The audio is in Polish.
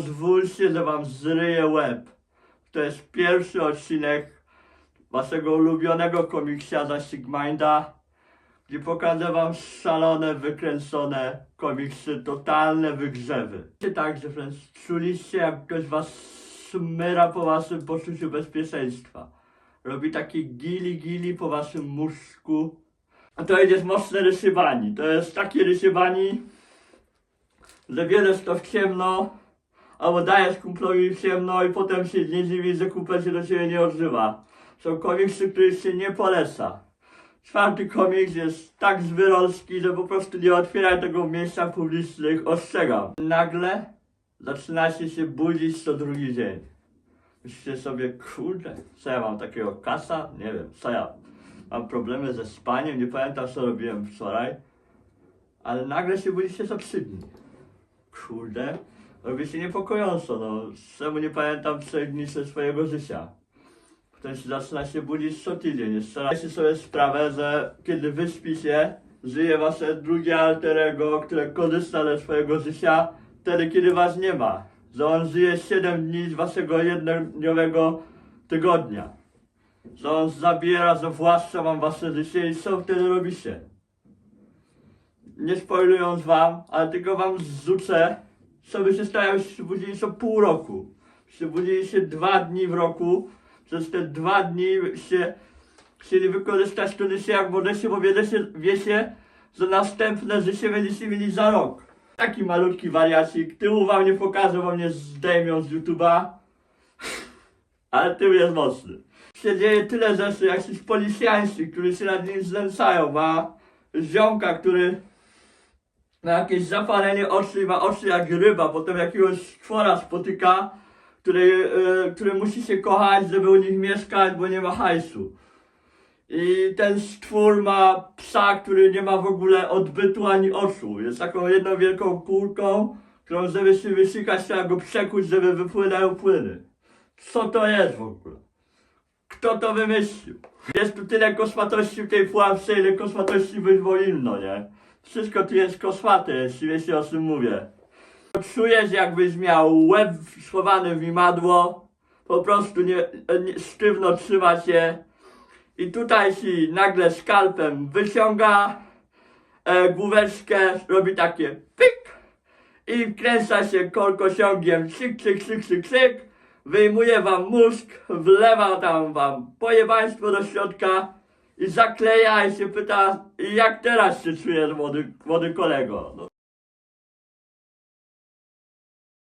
Pozwólcie, że wam zryję łeb. To jest pierwszy odcinek waszego ulubionego komiksiarza Sigminda, gdzie pokażę wam szalone, wykręcone komiksy, totalne wygrzewy. Tak, że wręcz czuliście, jak ktoś was szmyra po waszym poczuciu bezpieczeństwa. Robi takie gili-gili po waszym mózgu. A to jest mocne rysybani. To jest takie rysybani, że bierzesz to w ciemno, albo dajesz kumplowi ciemno i potem się nie dziwi, że kumpel się do ciebie nie odzywa. Są komiksy, których się nie poleca. Czwarty komiks jest tak zwyrolski, że po prostu nie otwieraj tego w miejscach publicznych, ostrzegam. Nagle zaczynacie się budzić co drugi dzień. Myślicie sobie, kurde, co ja mam takiego kasa? Nie wiem, co ja mam problemy ze spaniem, nie pamiętam co robiłem wczoraj. Ale nagle się budzicie co trzy dni. Kurde, robi się niepokojąco, no. Czemu nie pamiętam trzech dni ze swojego życia? Się zaczyna się budzić co tydzień. Zdajcie sobie sprawę, że kiedy wyśpicie, żyje wasze drugie alterego, które korzysta ze swojego życia wtedy, kiedy was nie ma. Że on żyje 7 dni z waszego jednodniowego tygodnia. Że on zabiera, zawłaszcza wam wasze życie i co wtedy robicie? Nie spoilując wam, ale tylko wam zrzucę, by się jakbyście się budzili co pół roku. Się budzili się dwa dni w roku, przez te dwa dni się chcieli wykorzystać życie jak możecie, bo wiecie, wiecie, że następne życie będziecie mieli za rok. Taki malutki wariacik, tyłu wam nie pokażę, bo mnie zdejmią z YouTube'a, ale tył jest mocny. Się dzieje tyle rzeczy, jak ci policjanci, którzy się nad nim znęcają, ma ziomka, który ma jakieś zapalenie oczu i ma oczy jak ryba, potem jakiegoś czwora spotyka, który, e, który musi się kochać, żeby u nich mieszkać, bo nie ma hajsu. I ten stwór ma psa, który nie ma w ogóle odbytu ani oczu. Jest taką jedną wielką kulką, którą żeby się wysikać, trzeba go przekuć, żeby wypłynęły płyny. Co to jest w ogóle? Kto to wymyślił? Jest tu tyle kosmatości w tej pułapce, ile kosmatości być powinno, nie? Wszystko tu jest kosmate, jeśli wiecie o czym mówię. Czujesz jakbyś miał łeb schowany w imadło, po prostu nie, nie, sztywno trzyma cię i tutaj ci nagle skalpem wyciąga e, główeczkę, robi takie i kręca się kolkosiągiem. Krzyk, krzyk, krzyk, krzyk, krzyk, wyjmuje wam mózg, wlewa tam wam pojebaństwo do środka i zakleja i się pyta, jak teraz się czujesz młody, młody kolego. No,